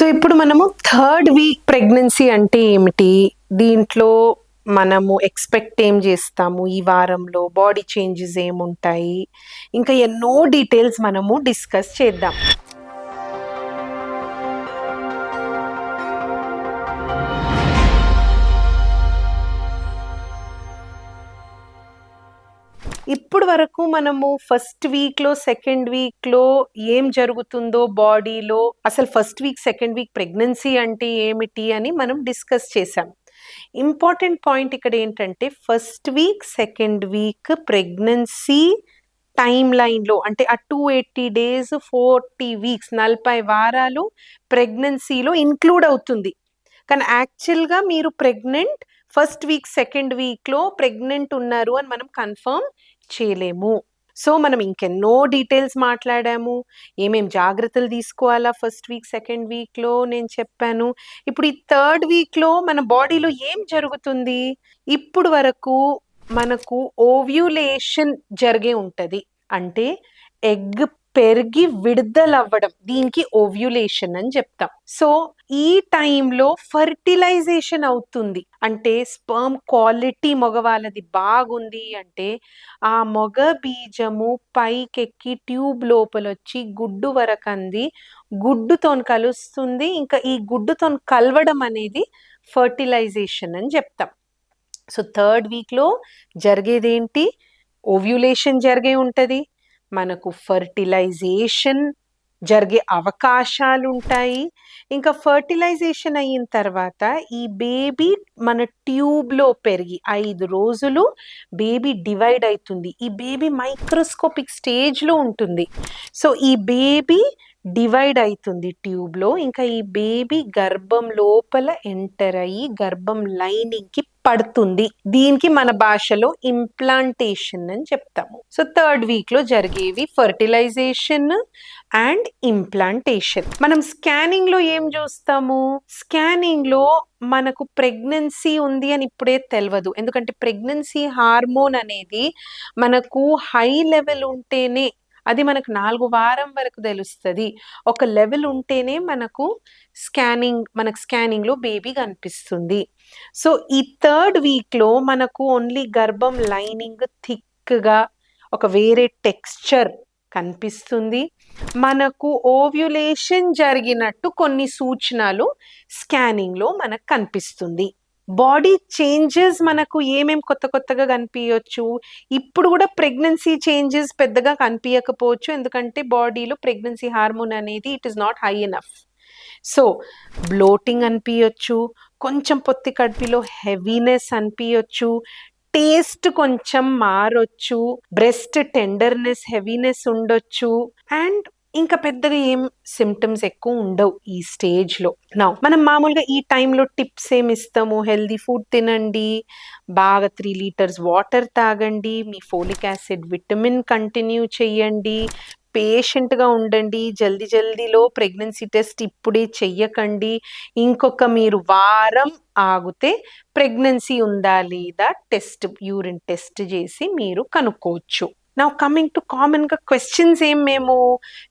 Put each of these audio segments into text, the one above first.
So ఇప్పుడు మనము third week pregnancy అంటే ఏమిటి? దీంట్లో మనము ఎక్స్పెక్ట్ ఏం చేస్తాము? ఈ వారంలో బాడీ చేంజెస్ ఏముంటాయి? ఇంకా ఎన్నో డీటెయిల్స్ మనము డిస్కస్ చేద్దాం. ఇప్పుడు వరకు మనము ఫస్ట్ వీక్లో సెకండ్ వీక్లో ఏం జరుగుతుందో బాడీలో అసలు first week second week pregnancy అంటే ఏమిటి అని మనం డిస్కస్ చేసాం ఇంపార్టెంట్ పాయింట్ ఇక్కడ ఏంటంటే first week second week pregnancy time లైన్లో అంటే ఆ two eighty days forty weeks నలభై వారాలు ప్రెగ్నెన్సీలో ఇంక్లూడ్ అవుతుంది. కానీ యాక్చువల్గా మీరు ప్రెగ్నెంట్ ఫస్ట్ వీక్ సెకండ్ వీక్లో ప్రెగ్నెంట్ ఉన్నారు అని మనం కన్ఫర్మ్ చేయలేము. సో మనం ఇంకెన్నో డీటెయిల్స్ మాట్లాడాము. ఏమేం జాగ్రత్తలు తీసుకోవాలా ఫస్ట్ వీక్ సెకండ్ వీక్లో నేను చెప్పాను. ఇప్పుడు ఈ థర్డ్ వీక్లో మన బాడీలో ఏం జరుగుతుంది? ఇప్పుడు వరకు మనకు ఓవ్యులేషన్ జరిగే ఉంటుంది. అంటే ఎగ్ పెరిగి విడుదలవ్వడం. దీనికి ఓవ్యులేషన్ అని చెప్తాం. సో ఈ టైంలో ఫర్టిలైజేషన్ అవుతుంది. అంటే స్పర్మ్ క్వాలిటీ మగవాళ్ళది బాగుంది అంటే ఆ మగ బీజము పైకెక్కి ట్యూబ్ లోపల వచ్చి గుడ్డు వరకు అంది గుడ్డుతో కలుస్తుంది. ఇంకా ఈ గుడ్డుతో కలవడం అనేది ఫర్టిలైజేషన్ అని చెప్తాం. సో థర్డ్ వీక్లో జరిగేదేంటి? ఓవ్యులేషన్ జరిగే ఉంటుంది. మనకు ఫర్టిలైజేషన్ జరిగే అవకాశాలు ఉంటాయి ఇంకా ఫర్టిలైజేషన్ అయిన తర్వాత ఈ బేబీ మన ట్యూబ్లో పెరిగి ఐదు రోజులు బేబీ డివైడ్ అవుతుంది ఈ బేబీ మైక్రోస్కోపిక్ స్టేజ్లో ఉంటుంది. సో ఈ బేబీ డివైడ్ అవుతుంది ట్యూబ్లో. ఇంకా ఈ బేబీ గర్భం లోపల ఎంటర్ అయ్యి గర్భం లైనింగ్కి పడుతుంది. దీనికి మన భాషలో ఇంప్లాంటేషన్ అని చెప్తాము. సో థర్డ్ వీక్లో జరిగేవి ఫర్టిలైజేషన్ అండ్ ఇంప్లాంటేషన్ మనం స్కానింగ్లో ఏం చూస్తాము? స్కానింగ్లో మనకు ప్రెగ్నెన్సీ ఉంది అని ఇప్పుడే తెలియదు ఎందుకంటే ప్రెగ్నెన్సీ హార్మోన్ అనేది మనకు హై లెవెల్ ఉంటేనే అది మనకు నాలుగు వారం వరకు తెలుస్తుంది. ఒక లెవెల్ ఉంటేనే మనకు స్కానింగ్ మనకు స్కానింగ్లో బేబీ కనిపిస్తుంది. సో ఈ థర్డ్ వీక్లో మనకు ఓన్లీ గర్భం లైనింగ్ థిక్గా ఒక వేరే టెక్స్చర్ కనిపిస్తుంది. మనకు ఓవ్యులేషన్ జరిగినట్టు కొన్ని సూచనలు స్కానింగ్లో మనకు కనిపిస్తుంది. బాడీ చేంజెస్ మనకు ఏమేం కొత్త కొత్తగా కనిపించవచ్చు ఇప్పుడు కూడా ప్రెగ్నెన్సీ చేంజెస్ పెద్దగా కనిపించకపోవచ్చు ఎందుకంటే బాడీలో ప్రెగ్నెన్సీ హార్మోన్ అనేది it is not high enough so bloating అనిపించవచ్చు కొంచెం పొత్తి కడుపులో హెవీనెస్ అనిపించవచ్చు టేస్ట్ కొంచెం మారొచ్చు. బ్రెస్ట్ టెండర్నెస్ హెవీనెస్ ఉండొచ్చు. అండ్ ఇంకా పెద్దగా ఏం సిమ్టమ్స్ ఎక్కువ ఉండవు ఈ స్టేజ్లో నా మనం మామూలుగా ఈ టైంలో టిప్స్ ఏమి ఇస్తాము? హెల్దీ ఫుడ్ తినండి బాగా త్రీ లీటర్స్ వాటర్ తాగండి మీ ఫోలిక్ యాసిడ్ విటమిన్ కంటిన్యూ చేయండి పేషెంట్గా ఉండండి జల్దీ జల్దీలో ప్రెగ్నెన్సీ టెస్ట్ ఇప్పుడే చెయ్యకండి. ఇంకొక మీరు వారం ఆగితే ప్రెగ్నెన్సీ ఉందా లేదా టెస్ట్ యూరిన్ టెస్ట్ చేసి మీరు కనుక్కోవచ్చు. నా కమింగ్ టు కామన్గా క్వశ్చన్స్ ఏం మేము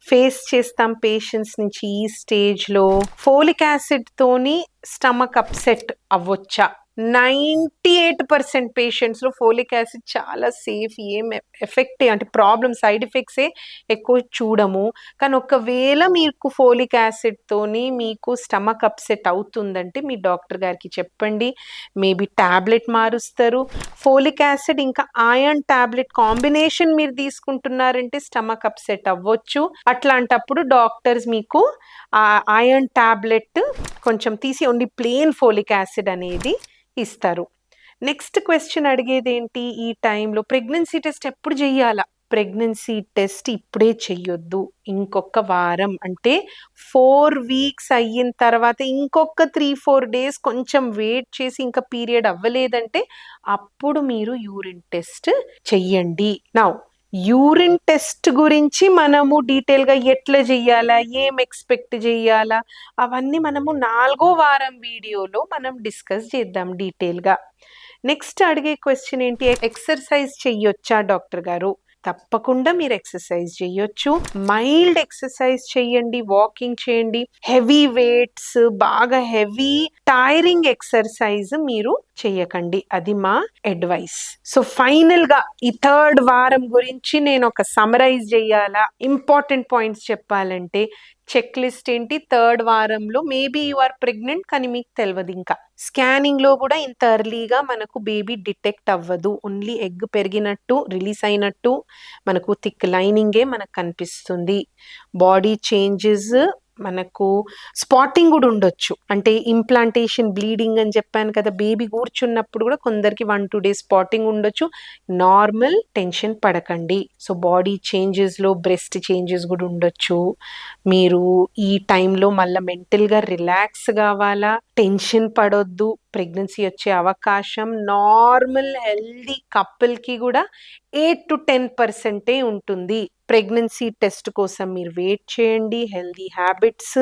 ఫేస్ చేస్తాం పేషెంట్స్ నుంచి ఈ స్టేజ్లో ఫోలిక్ యాసిడ్తోని స్టమక్ అప్సెట్ అవ్వచ్చా? నైంటీ ఎయిట్ పర్సెంట్ పేషెంట్స్లో ఫోలిక్ యాసిడ్ చాలా సేఫ్ ఏం ఎఫెక్ట్ అంటే ప్రాబ్లమ్ సైడ్ ఎఫెక్ట్సే ఎక్కువ చూడము. కానీ ఒకవేళ మీకు ఫోలిక్ యాసిడ్తోని మీకు స్టమక్ అప్సెట్ అవుతుందంటే మీ డాక్టర్ గారికి చెప్పండి. మేబీ ట్యాబ్లెట్ మారుస్తారు. ఫోలిక్ యాసిడ్ ఇంకా ఆయన్ ట్యాబ్లెట్ కాంబినేషన్ మీరు తీసుకుంటున్నారంటే స్టమక్ అప్సెట్ అవ్వచ్చు. అట్లాంటప్పుడు డాక్టర్స్ మీకు ఆ ఆయన్ ట్యాబ్లెట్ కొంచెం తీసి ఓన్లీ ప్లేన్ ఫోలిక్ యాసిడ్ అనేది ఇస్తారు. నెక్స్ట్ క్వశ్చన్ అడిగేది ఏంటి ఈ టైంలో ప్రెగ్నెన్సీ టెస్ట్ ఎప్పుడు చేయాలా ప్రెగ్నెన్సీ టెస్ట్ ఇప్పుడే చెయ్యొద్దు. ఇంకొక వారం అంటే ఫోర్ వీక్స్ అయిన తర్వాత ఇంకొక త్రీ ఫోర్ డేస్ కొంచెం వెయిట్ చేసి ఇంకా పీరియడ్ అవ్వలేదంటే అప్పుడు మీరు యూరిన్ టెస్ట్ చెయ్యండి. నా యూరిన్ టెస్ట్ గురించి మనము డీటెయిల్గా ఎట్లా చెయ్యాలా ఏం ఎక్స్పెక్ట్ చెయ్యాలా అవన్నీ మనము నాలుగో వారం వీడియోలో మనం డిస్కస్ చేద్దాం డీటెయిల్గా. నెక్స్ట్ అడిగే క్వశ్చన్ ఏంటి? ఎక్సర్సైజ్ చెయ్యొచ్చా డాక్టర్ గారు? తప్పకుండా మీరు ఎక్సర్సైజ్ చేయొచ్చు. మైల్డ్ ఎక్సర్సైజ్ చేయండి వాకింగ్ చేయండి. హెవీ వెయిట్స్ బాగా హెవీ టైరింగ్ ఎక్సర్సైజ్ మీరు చేయకండి. అది మా అడ్వైస్. సో ఫైనల్గా ఈ థర్డ్ వారం గురించి నేను ఒక సమరైజ్ చేయాలా? ఇంపార్టెంట్ పాయింట్స్ చెప్పాలంటే చెక్ లిస్ట్ ఏంటి? థర్డ్ వారంలో. మేబీ యు ఆర్ ప్రెగ్నెంట్ కానీ మీకు తెలియదు ఇంకా. స్కానింగ్లో కూడా ఇంత ఎర్లీగా మనకు బేబీ డిటెక్ట్ అవ్వదు. ఓన్లీ ఎగ్ పెరిగినట్టు రిలీజ్ అయినట్టు మనకు థిక్ లైనింగే మనకు కనిపిస్తుంది. బాడీ చేంజెస్ మనకు స్పాటింగ్ కూడా ఉండొచ్చు. అంటే ఇంప్లాంటేషన్ బ్లీడింగ్ అని చెప్పాను కదా బేబీ కూర్చున్నప్పుడు కూడా కొందరికి వన్ టూ డేస్ స్పాటింగ్ ఉండొచ్చు. నార్మల్ టెన్షన్ పడకండి. సో బాడీ చేంజెస్లో బ్రెస్ట్ చేంజెస్ కూడా ఉండొచ్చు. మీరు ఈ టైంలో మళ్ళీ మెంటల్గా రిలాక్స్ కావాలా? టెన్షన్ పడొద్దు. ప్రెగ్నెన్సీ వచ్చే అవకాశం నార్మల్ హెల్దీ కపుల్కి కూడా ఎయిట్ టు టెన్ పర్సెంటే ఉంటుంది. ప్రెగ్నెన్సీ టెస్ట్ కోసం మీరు వెయిట్ చేయండి హెల్దీ హ్యాబిట్స్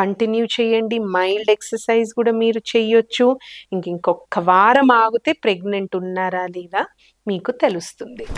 కంటిన్యూ చేయండి మైల్డ్ ఎక్సర్సైజ్ కూడా మీరు చేయొచ్చు. ఇంక ఇంకొక వారం ఆగితే ప్రెగ్నెంట్ ఉన్నారా లేదా మీకు తెలుస్తుంది.